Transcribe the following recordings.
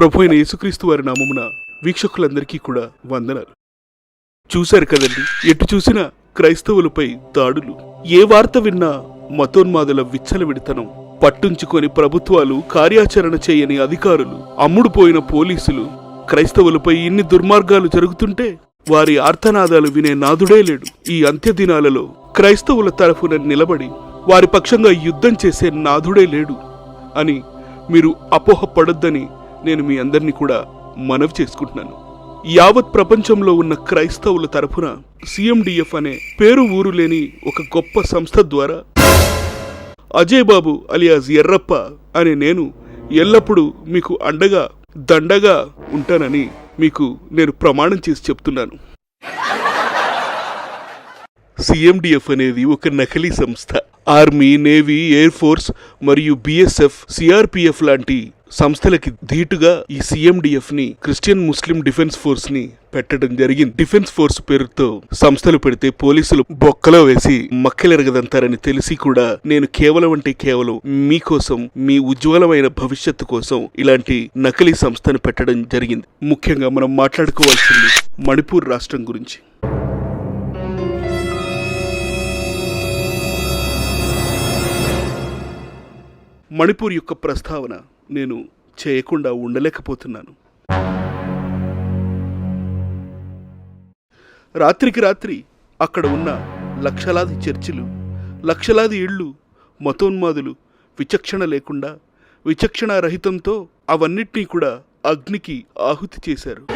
ప్రభు అయిన యేసుక్రీస్తు వారి నామమున వీక్షకులందరికీ కూడా వందనాలు. చూశారు కదండి ఎటు చూసినా క్రైస్తవులపై దాడులు. ఏ వార్త విన్నా మతోన్మాదుల విచ్చలవిడితనం పట్టుంచుకొని ప్రభుత్వాలు కార్యాచరణ చేయని అధికారులు అమ్ముడుపోయిన పోలీసులు క్రైస్తవులపై ఇన్ని దుర్మార్గాలు జరుగుతుంటే వారి ఆర్తనాదాలు వినే నాదుడే లేడు. ఈ అంత్యదినాలలో క్రైస్తవుల తరఫున నిలబడి వారి పక్షంగా యుద్ధం చేసే నాథుడే లేడు అని మీరు అపోహపడొద్దని నేను మీ అందరినీ కూడా మనవి చేసుకుంటున్నాను. యావత్ ప్రపంచంలో ఉన్న క్రైస్తవుల తరఫున సిఎండిఎఫ్ అనే పేరు ఊరు లేని ఒక గొప్ప సంస్థ ద్వారా అజయ్ బాబు అలియాజ్ ఎర్రప్ప అనే నేను ఎల్లప్పుడూ మీకు అండగా దండగా ఉంటానని మీకు నేను ప్రమాణం చేసి చెప్తున్నాను. సిఎండిఎఫ్ అనేది ఒక నకిలీ సంస్థ. ఆర్మీ నేవీ ఎయిర్ ఫోర్స్ మరియు బిఎస్ఎఫ్ సిఆర్పిఎఫ్ లాంటి సంస్థలకి ధీటుగా ఈ సిఎండిఎఫ్ని క్రిస్టియన్ ముస్లిం డిఫెన్స్ ఫోర్స్ని పెట్టడం జరిగింది. డిఫెన్స్ ఫోర్స్ పేరుతో సంస్థలు పెడితే పోలీసులు బొక్కలో వేసి మక్కలెరగదంతారని తెలిసి కూడా నేను కేవలం అంటే కేవలం మీకోసం మీ ఉజ్వలమైన భవిష్యత్తు కోసం ఇలాంటి నకిలీ సంస్థను పెట్టడం జరిగింది. ముఖ్యంగా మనం మాట్లాడుకోవాల్సింది మణిపూర్ రాష్ట్రం గురించి. మణిపూర్ యొక్క ప్రస్తావన నేను చేయకుండా ఉండలేకపోతున్నాను. రాత్రికి రాత్రి అక్కడ ఉన్న లక్షలాది చర్చిలు లక్షలాది ఇళ్ళు మతోన్మాదులు విచక్షణ లేకుండా విచక్షణ రహితంతో అవన్నిటినీ కూడా అగ్నికి ఆహుతి చేశారు.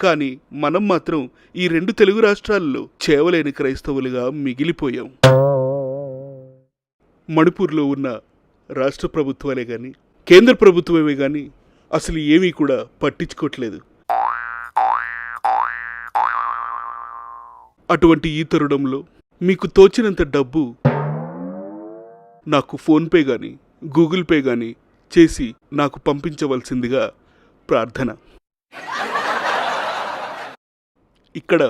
కానీ మనం మాత్రం ఈ రెండు తెలుగు రాష్ట్రాల్లో చేవలేని క్రైస్తవులుగా మిగిలిపోయాం. మణిపూర్లో ఉన్న రాష్ట్ర ప్రభుత్వాలే కానీ కేంద్ర ప్రభుత్వమే కానీ అసలు ఏమీ కూడా పట్టించుకోవట్లేదు. అటువంటి ఈ తరుణంలో మీకు తోచినంత డబ్బు నాకు ఫోన్పే కానీ గూగుల్ పే కానీ చేసి నాకు పంపించవలసిందిగా ప్రార్థన. ఇక్కడ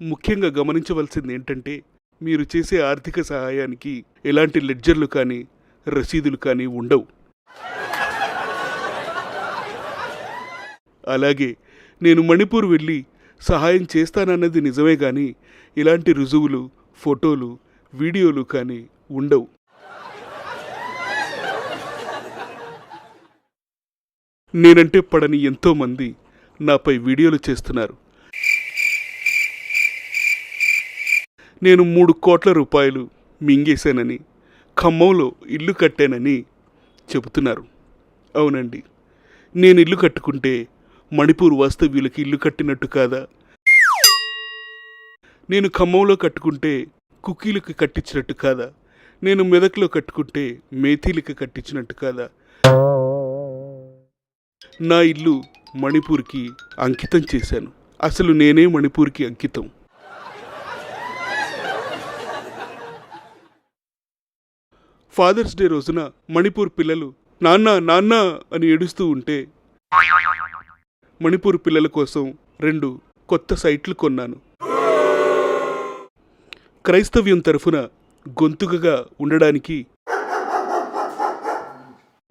ముఖ్యంగా గమనించవలసింది ఏంటంటే మీరు చేసే ఆర్థిక సహాయానికి ఎలాంటి లెడ్జర్లు కానీ రసీదులు కానీ ఉండవు. అలాగే నేను మణిపూర్ వెళ్ళి సహాయం చేస్తానన్నది నిజమే కానీ ఇలాంటి రుజువులు ఫోటోలు వీడియోలు కానీ ఉండవు. నేనంటే పడని ఎంతోమంది నాపై వీడియోలు చేస్తున్నారు. నేను మూడు కోట్ల రూపాయలు మింగేశానని ఖమ్మంలో ఇల్లు కట్టానని చెబుతున్నారు. అవునండి నేను ఇల్లు కట్టుకుంటే మణిపూర్ వాస్తవ్యులకి ఇల్లు కట్టినట్టు కాదా? నేను ఖమ్మంలో కట్టుకుంటే కుకీలకు కట్టించినట్టు కాదా? నేను మెదక్లో కట్టుకుంటే మేథీలకు కట్టించినట్టు కాదా? నా ఇల్లు మణిపూర్కి అంకితం చేశాను. అసలు నేనే మణిపూర్కి అంకితం. ఫాదర్స్ డే రోజున మణిపూర్ పిల్లలు నాన్న నాన్న అని ఏడుస్తూ ఉంటే మణిపూర్ పిల్లల కోసం రెండు కొత్త సైట్లు కొన్నాను. క్రైస్తవ్యం తరఫున గొంతుకగా ఉండడానికి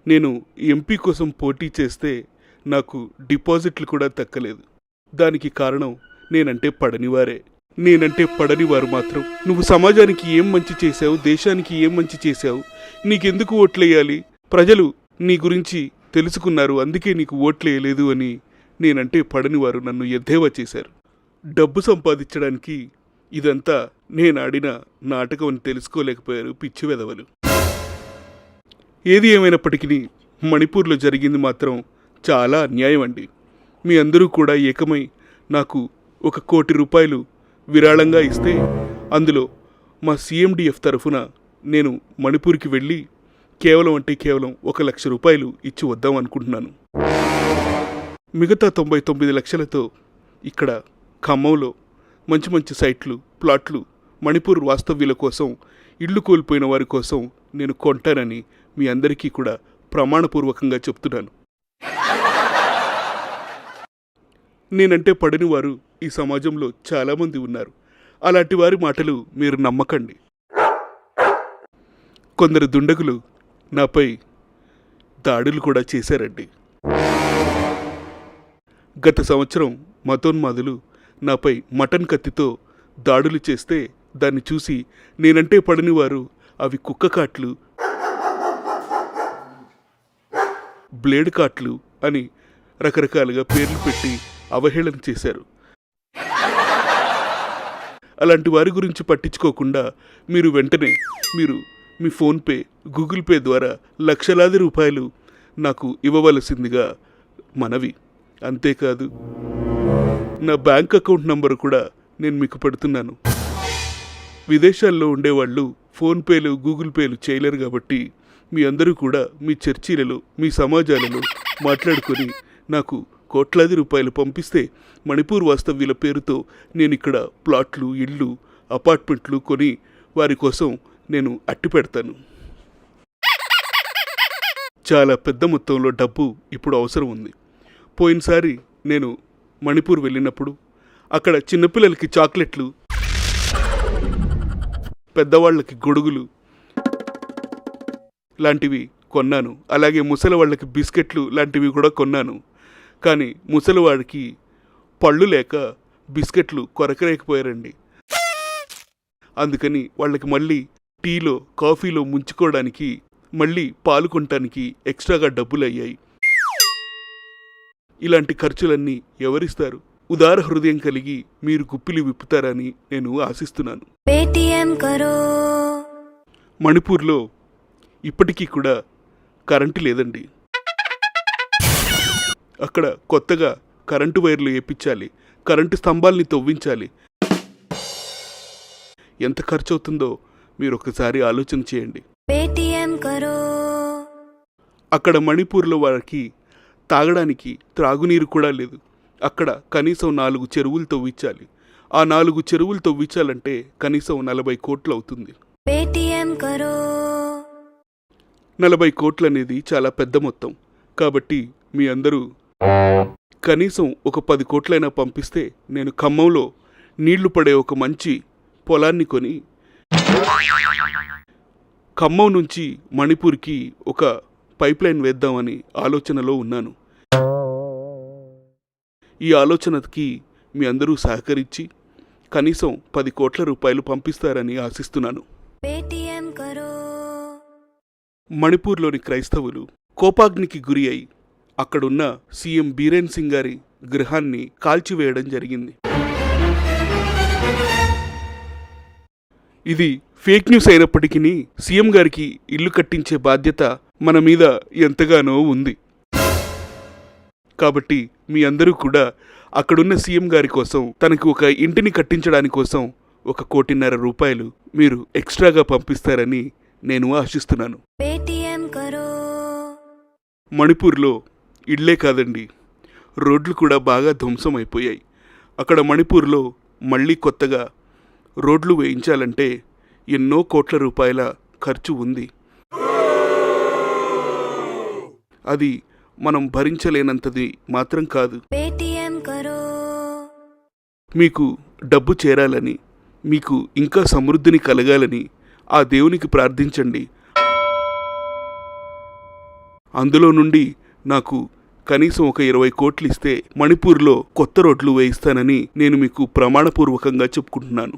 నేను ఎంపీ కోసం పోటీ చేస్తే నాకు డిపాజిట్లు కూడా తక్కలేదు. దానికి కారణం నేనంటే పడనివారే. నేనంటే పడని వారు మాత్రం. నువ్వు సమాజానికి ఏం మంచి చేశావు దేశానికి ఏం మంచి చేశావు? నీకెందుకు ఓట్లేయాలి? ప్రజలు నీ గురించి తెలుసుకున్నారు అందుకే నీకు ఓట్లేయలేదు అని నేనంటే పడని వారు నన్ను ఎద్దేవా చేశారు. డబ్బు సంపాదించడానికి ఇదంతా నేను ఆడిన నాటకం అని తెలుసుకోలేకపోయారు పిచ్చి వెదవలు ఏది ఏమైనప్పటికీ మణిపూర్లో జరిగింది మాత్రం చాలా అన్యాయం అండి మీ అందరూ కూడా ఏకమై నాకు ఒక కోటి రూపాయలు విరాళంగా ఇస్తే అందులో మా సీఎండిఎఫ్ తరఫున నేను మణిపూర్కి వెళ్ళి కేవలం అంటే కేవలం ఒక లక్ష రూపాయలు ఇచ్చి వద్దాం అనుకుంటున్నాను. మిగతా తొంభై తొమ్మిది లక్షలతో ఇక్కడ ఖమ్మంలో మంచి మంచి సైట్లు ప్లాట్లు మణిపూర్ వాస్తవ్యుల కోసం ఇల్లు కోల్పోయిన వారి కోసం నేను కొంటానని మీ అందరికీ కూడా ప్రమాణపూర్వకంగా చెప్తున్నాను. నేనంటే పడని వారు ఈ సమాజంలో చాలామంది ఉన్నారు. అలాంటి వారి మాటలు మీరు నమ్మకండి. కొందరు దుండగులు నాపై దాడులు కూడా చేశారండి. గత సంవత్సరం మతోన్మాదులు నాపై మటన్ కత్తితో దాడులు చేస్తే దాన్ని చూసి నేనంటే పడని వారు అవి కుక్క కాట్లు బ్లేడ్ కాట్లు అని రకరకాలుగా పేర్లు పెట్టి అవహేళన చేశారు. అలాంటి వారి గురించి పట్టించుకోకుండా మీరు వెంటనే మీరు మీ ఫోన్పే గూగుల్ పే ద్వారా లక్షలాది రూపాయలు నాకు ఇవ్వవలసిందిగా మనవి. అంతేకాదు నా బ్యాంక్ అకౌంట్ నంబర్ కూడా నేను మీకు పెడుతున్నాను. విదేశాల్లో ఉండేవాళ్ళు ఫోన్పేలు గూగుల్ పేలు చేయలేరు కాబట్టి మీ అందరూ కూడా మీ చర్చీలలో మీ సమాజాలలో మాట్లాడుకొని నాకు కోట్లాది రూపాయలు పంపిస్తే మణిపూర్ వాస్తవ్యుల పేరుతో నేను ఇక్కడ ప్లాట్లు ఇళ్ళు అపార్ట్మెంట్లు కొని వారి కోసం నేను అట్టి పెడతాను. చాలా పెద్ద మొత్తంలో డబ్బు ఇప్పుడు అవసరం ఉంది. పోయినసారి నేను మణిపూర్ వెళ్ళినప్పుడు అక్కడ చిన్నపిల్లలకి చాక్లెట్లు పెద్దవాళ్ళకి గొడుగులు లాంటివి కొన్నాను. అలాగే ముసలి వాళ్ళకి బిస్కెట్లు లాంటివి కూడా కొన్నాను. కానీ ముసలివాడికి పళ్ళు లేక బిస్కెట్లు కొరకలేకపోయారండి అందుకని వాళ్ళకి మళ్ళీ టీలో కాఫీలో ముంచుకోవడానికి మళ్ళీ పాలు కొనటానికి ఎక్స్ట్రాగా డబ్బులు అయ్యాయి ఇలాంటి ఖర్చులన్నీ ఎవరిస్తారు? ఉదార హృదయం కలిగి మీరు గుప్పిలు విప్పుతారని నేను ఆశిస్తున్నాను. మణిపూర్లో ఇప్పటికీ కూడా కరెంటు లేదండి. అక్కడ కొత్తగా కరెంటు వైర్లు వేయించాలి కరెంటు స్తంభాల్ని తవ్వించాలి. ఎంత ఖర్చు అవుతుందో మీరు ఒకసారి ఆలోచన చేయండి అక్కడ మణిపూర్లో వారికి తాగడానికి త్రాగునీరు కూడా లేదు. అక్కడ కనీసం నాలుగు చెరువులు తవ్వించాలి. ఆ నాలుగు చెరువులు తవ్వించాలంటే కనీసం నలభై కోట్లు అవుతుంది. నలభై కోట్లు అనేది చాలా పెద్ద మొత్తం. కాబట్టి మీ అందరూ కనీసం ఒక పది కోట్లైనా పంపిస్తే నేను ఖమ్మంలో నీళ్ళు పడే ఒక మంచి పొలాన్ని కొని ఖమ్మం నుంచి మణిపూర్కి ఒక పైప్ లైన్ వేద్దామని ఆలోచనలో ఉన్నాను. ఈ ఆలోచనకి మీ అందరూ సహకరించి కనీసం పది కోట్ల రూపాయలు పంపిస్తారని ఆశిస్తున్నాను. మణిపూర్లోని క్రైస్తవులు కోపాగ్నికి గురి అయి అక్కడున్న సీఎం బీరేన్ సింగ్ గారి గృహాన్ని కాల్చివేయడం జరిగింది. ఇది ఫేక్ న్యూస్ అయినప్పటికీ సీఎం గారికి ఇల్లు కట్టించే బాధ్యత మన మీద ఎంతగానో ఉంది. కాబట్టి మీ అందరూ కూడా అక్కడున్న సీఎం గారి కోసం తనకు ఒక ఇంటిని కట్టించడాని కోసం ఒక కోటిన్నర రూపాయలు మీరు ఎక్స్ట్రాగా పంపిస్తారని నేను ఆశిస్తున్నాను. మణిపూర్లో ఇళ్ళే కాదండి. రోడ్లు కూడా బాగా ధ్వంసం అయిపోయాయి అక్కడ మణిపూర్లో మళ్ళీ కొత్తగా రోడ్లు వేయించాలంటే ఎన్నో కోట్ల రూపాయల ఖర్చు ఉంది. అది మనం భరించలేనంతది మాత్రం కాదు. మీకు డబ్బు చేరాలని మీకు ఇంకా సమృద్ధిని కలగాలని ఆ దేవునికి ప్రార్థించండి. అందులో నుండి నాకు కనీసం ఒక ఇరవై కోట్లు ఇస్తే మణిపూర్లో కొత్త రోడ్లు వేయిస్తానని నేను మీకు ప్రమాణపూర్వకంగా చెప్పుకుంటున్నాను.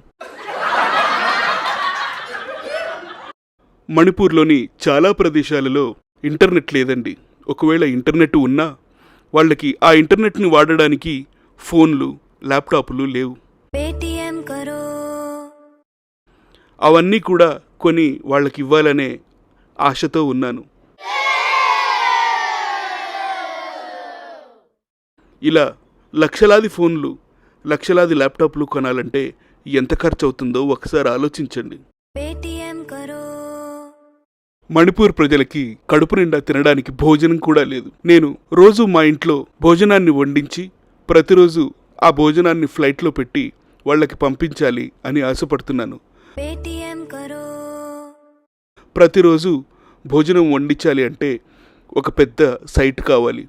మణిపూర్లోని చాలా ప్రదేశాలలో ఇంటర్నెట్ లేదండి. ఒకవేళ ఇంటర్నెట్ ఉన్నా వాళ్ళకి ఆ ఇంటర్నెట్ని వాడడానికి ఫోన్లు ల్యాప్టాప్లు లేవు. అవన్నీ కూడా కొని వాళ్ళకి ఇవ్వాలనే ఆశతో ఉన్నాను. ఇలా లక్షలాది ఫోన్లు లక్షలాది ల్యాప్టాప్లు కొనాలంటే ఎంత ఖర్చు అవుతుందో ఒకసారి ఆలోచించండి. మణిపూర్ ప్రజలకి కడుపు నిండా తినడానికి భోజనం కూడా లేదు. నేను రోజు మా ఇంట్లో భోజనాన్ని వండించి ప్రతిరోజు ఆ భోజనాన్ని ఫ్లైట్లో పెట్టి వాళ్ళకి పంపించాలి అని ఆశపడుతున్నాను. ప్రతిరోజు భోజనం వండించాలి అంటే ఒక పెద్ద సైట్ కావాలి.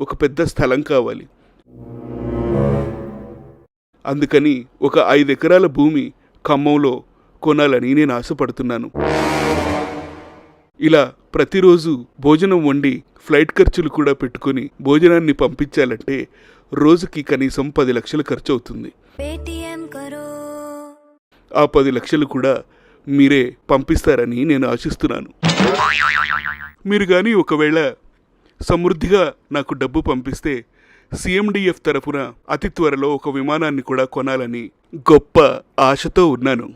ఒక పెద్ద స్థలం కావాలి. అందుకని ఒక ఐదు ఎకరాల భూమి ఖమ్మంలో కొనాలని నేను ఆశపడుతున్నాను. ఇలా ప్రతిరోజు భోజనం వండి ఫ్లైట్ ఖర్చులు కూడా పెట్టుకుని భోజనాన్ని పంపించాలంటే రోజుకి కనీసం పది లక్షలు ఖర్చు అవుతుంది ఆ పది లక్షలు కూడా మీరే పంపిస్తారని నేను ఆశిస్తున్నాను. మీరు కానీ ఒకవేళ సమృద్ధిగా నాకు డబ్బు పంపిస్తే సిఎండిఎఫ్ తరఫున అతి త్వరలో ఒక విమానాన్ని కూడా కొనాలని గొప్ప ఆశతో ఉన్నాను.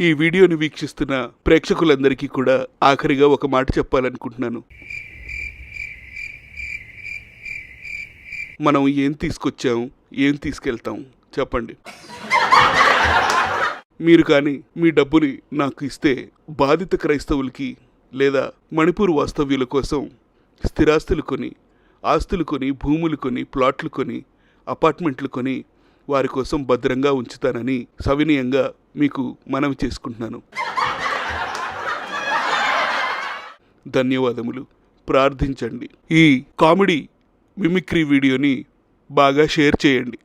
ఈ వీడియోని వీక్షిస్తున్న ప్రేక్షకులందరికీ కూడా ఆఖరిగా ఒక మాట చెప్పాలనుకుంటున్నాను. మనం ఏం తీసుకొచ్చాం ఏం తీసుకెళ్తాం చెప్పండి. మీరు కానీ మీ డబ్బుని నాకు ఇస్తే బాధిత క్రైస్తవులకి లేదా మణిపూర్ వాస్తవ్యుల కోసం స్థిరాస్తులు కొని ఆస్తులు కొని భూములు కొని ప్లాట్లు కొని అపార్ట్మెంట్లు కొని వారి కోసం భద్రంగా ఉంచుతానని సవినయంగా మీకు మనవి చేసుకుంటున్నాను. ధన్యవాదములు. ప్రార్థించండి. ఈ కామెడీ మిమిక్రీ వీడియోని బాగా షేర్ చేయండి.